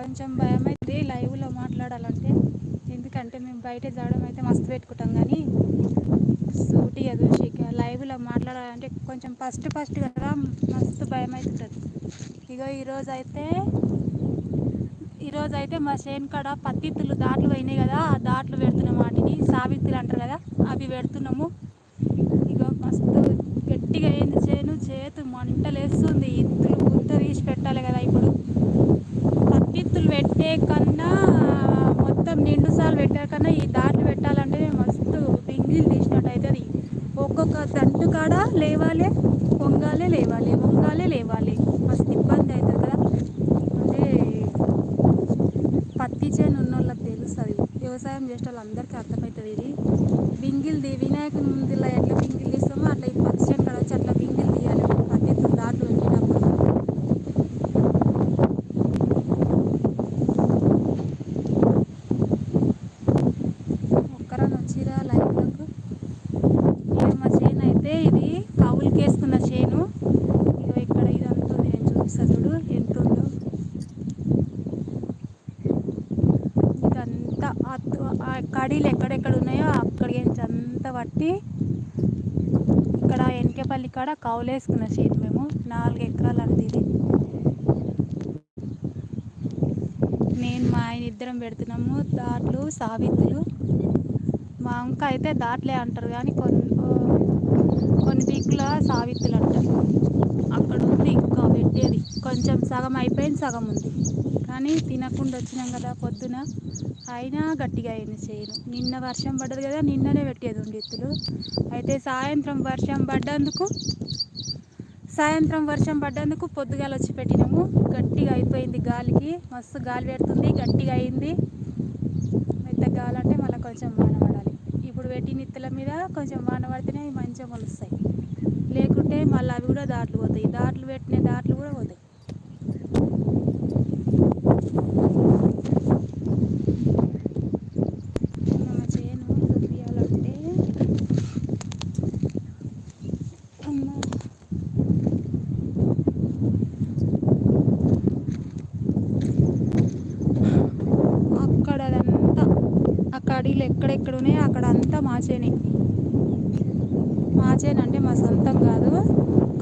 కొంచెం భయం అయితే లైవ్లో మాట్లాడాలంటే. ఎందుకంటే మేము బయట జాడడం అయితే మస్తు పెట్టుకుంటాం కానీ. సూటి అది లైవ్లో మాట్లాడాలంటే కొంచెం ఫస్ట్ ఫస్ట్ కదా మస్తు భయం అవుతుంటుంది ఇగో ఈరోజు అయితే ఈరోజు అయితే మా చేను కాడ పత్తిత్తులు దాట్లు పోయినాయి కదా ఆ దాట్లు పెడుతున్నాం వాటిని. సావిత్తులు అంటారు కదా అవి పెడుతున్నాము. ఇగో మస్తు గట్టిగా అయింది చేను? చేతు మంటలేస్తుంది. ఇత్తులు గుంత తీసి పెట్టాలి కదా ఇప్పుడు. పత్తిత్తులు పెట్టే కన్నా మొత్తం నిండు సార్లు పెట్టే కన్నా ఈ దాట్లు పెట్టాలంటే మస్తు పింగిలు తీసినట్టు అవుతుంది ఒక్కొక్క దంటు కాడ లేవాలి పొంగాలే లేవాలి పొంగాలే లేవాలి. మస్తు ఇబ్బంది అవుతుంది కదా. అంటే పత్తి చేను ఉన్న వాళ్ళకి తెలుస్తుంది. వ్యవసాయం చేసే వాళ్ళందరికీ అర్థమవుతుంది ఇది. బింగిల్ది వినాయకుని ముందులో ఎట్లా బింగిల్ తీస్తామో అట్లా ఈ పత్తి చేను కాడ వచ్చి అట్లా బింగిల్ తీయాలి పత్తి దాట్లు పెట్టేటప్పుడు ఒక్కరని వచ్చిరా లైవ్లకు ఇక మా చేను అయితే ఇది కవులకి వేసుకున్న చేను ఇక ఇక్కడ ఇది అంత ఉంది నేను చూపిస్తా చూడు ఎంత ఉందో అంతా ఆ కడీలు ఎక్కడెక్కడ ఉన్నాయో అక్కడికి నుంచి అంతా పట్టి ఇక్కడ వెనకపల్లి కాడ కౌలేసుకున్న చేను మేము. నాలుగు ఎకరాలు అంది ఇది. నేను మా ఆయన ఇద్దరం పెడుతున్నాము దాట్లు సావిత్రులు. మా అంక అయితే దాట్లే అంటారు కానీ కొన్ని కొన్ని దిక్కుల సావిత్రులు అంటారు. అక్కడ ఉంది ఇంకా పెట్టేది. కొంచెం సగం అయిపోయింది సగం ఉంది. కానీ తినకుండా వచ్చినాం కదా పొద్దున. అయినా గట్టిగా అయింది చేయను. నిన్న వర్షం పడ్డది కదా నిన్ననే పెట్టేది ఉండి ఎత్తులు అయితే సాయంత్రం వర్షం పడ్డందుకు సాయంత్రం వర్షం పడ్డందుకు పొద్దుగాల వచ్చి పెట్టినాము. గట్టిగా అయిపోయింది గాలికి. మస్తు గాలి పెడుతుంది గట్టిగా అయింది. మెత్త గాలి అంటే మళ్ళీ కొంచెం వాన పడాలి. ఇప్పుడు పెట్టిన ఇత్తుల మీద కొంచెం వాన పడితేనే మంచిగా మొలుస్తాయి. లేకుంటే మళ్ళీ అవి కూడా దాట్లు పోతాయి. దాట్లు పెట్టిన దాట్లు కూడా పోతాయి మా చేను చూపించాలంటే అమ్మ అక్కడ అదంతా ఆ ఎక్కడెక్కడ ఉన్నాయో అక్కడ అంతా మాచేనే. మాచేను అంటే మా సొంతం కాదు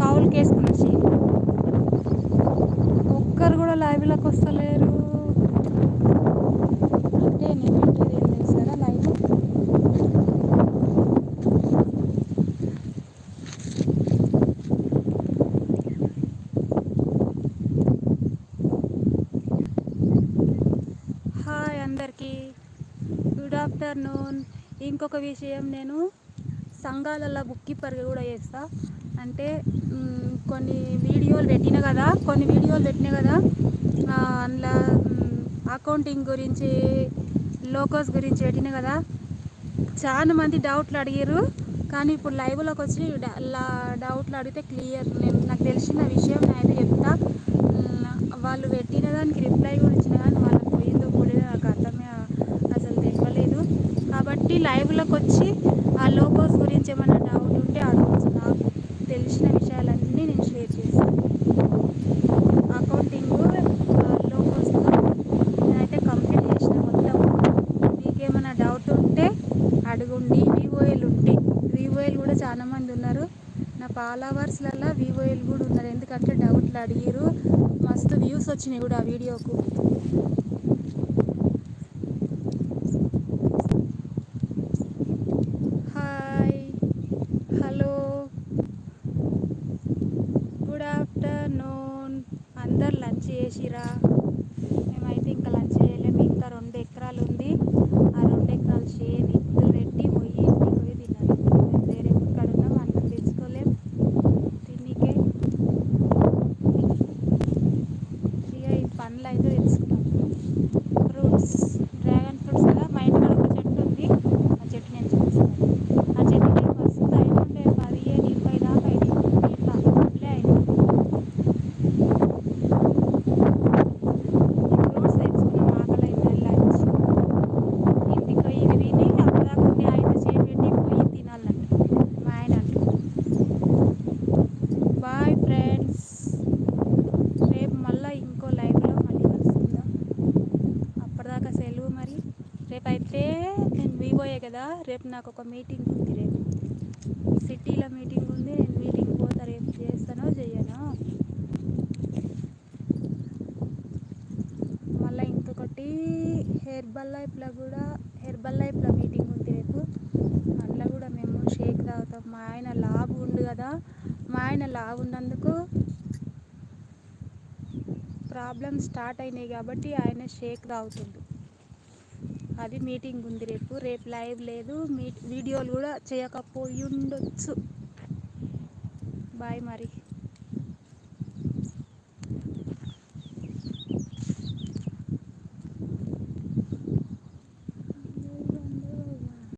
కావులకి వేసుకున్న చేను ఒక్కరు కూడా లైవ్లోకి వస్తలేరు అంటే నేను పెట్టేది ఏం తెలుసారా లైవ్ హాయ్ అందరికీ గుడ్ ఆఫ్టర్నూన్ ఇంకొక విషయం నేను సంఘాలలో బుక్ కీపర్గా కూడా చేస్తా. అంటే కొన్ని వీడియోలు పెట్టిన కదా కొన్ని వీడియోలు పెట్టిన కదా అందులో అకౌంటింగ్ గురించి లోకోస్ గురించి పెట్టిన కదా చాలా మంది డౌట్లు అడిగారు కానీ ఇప్పుడు లైవ్లోకి వచ్చి డ- లా- డౌట్లు అడిగితే క్లియర్ నేను నాకు తెలిసిన విషయం నేను అయితే చెప్తా మ్, వాళ్ళు పెట్టిన దానికి రిప్లై కూడా ఇచ్చిన కానీ వాళ్ళకి పోయిందో పోలేదో నాకు అర్థమే అసలు తెలియలేదు కాబట్టి లైవ్లోకి వచ్చి ఆ లోగోస్ గురించి ఏమైనా డౌట్ ఉంటే అడగచ్చు. నాకు తెలిసిన విషయాలన్నీ నేను షేర్ చేస్తాను. అకౌంటింగ్ లోగోస్తో నేనైతే కంప్లీట్ చేసిన మొత్తం. మీకేమైనా డౌట్ ఉంటే అడుగుండి. వివోఎల్ ఉంటే. వివోఎల్ కూడా చాలా మంది ఉన్నారు. నా ఫాలోవర్స్లలో వివోఎల్ కూడా ఉన్నారు. ఎందుకంటే డౌట్లు అడిగారు మస్తు వ్యూస్ వచ్చినాయి కూడా ఆ వీడియోకు. ఆఫ్టర్నూన్ అందరు లంచ్ చేసిరా మేమైతే ఇంకా లంచ్ చేయలేము ఇంకా రెండు ఎకరాలు ఉంది ఆ రెండు ఎకరాలు చేని ఇత్తులు పెట్టి పోయి ఇంటికి పోయి తినాలి మేము వేరే ఇక్కడ ఉన్నాం అన్నం తెచ్చుకోలేం తిన్నికే ఇక ఈ పనులు అయితే తెలుసుకున్నాం రేపైతే నేను వివోయే కదా రేపు నాకు ఒక మీటింగ్ ఉంది రేపు. సిటీలో మీటింగ్ ఉంది నేను మీటింగ్ పోతా రేపు చేస్తానో చెయ్యనో? మళ్ళీ ఇంకొకటి హెర్బల్ లైఫ్లో కూడా హెర్బల్ లైఫ్లో మీటింగ్ ఉంది రేపు. అందులో కూడా మేము షేక్ తాగుతాం. మా ఆయన లాభ ఉండు కదా మా ఆయన లాభ ఉన్నందుకు ప్రాబ్లమ్ స్టార్ట్ అయినాయి కాబట్టి ఆయన షేక్ తాగుతుండు. అది మీటింగ్ ఉంది రేపు. రేపు లైవ్ లేదు. మీ వీడియోలు కూడా చేయకపోయి ఉండొచ్చు బాయ్ మరి.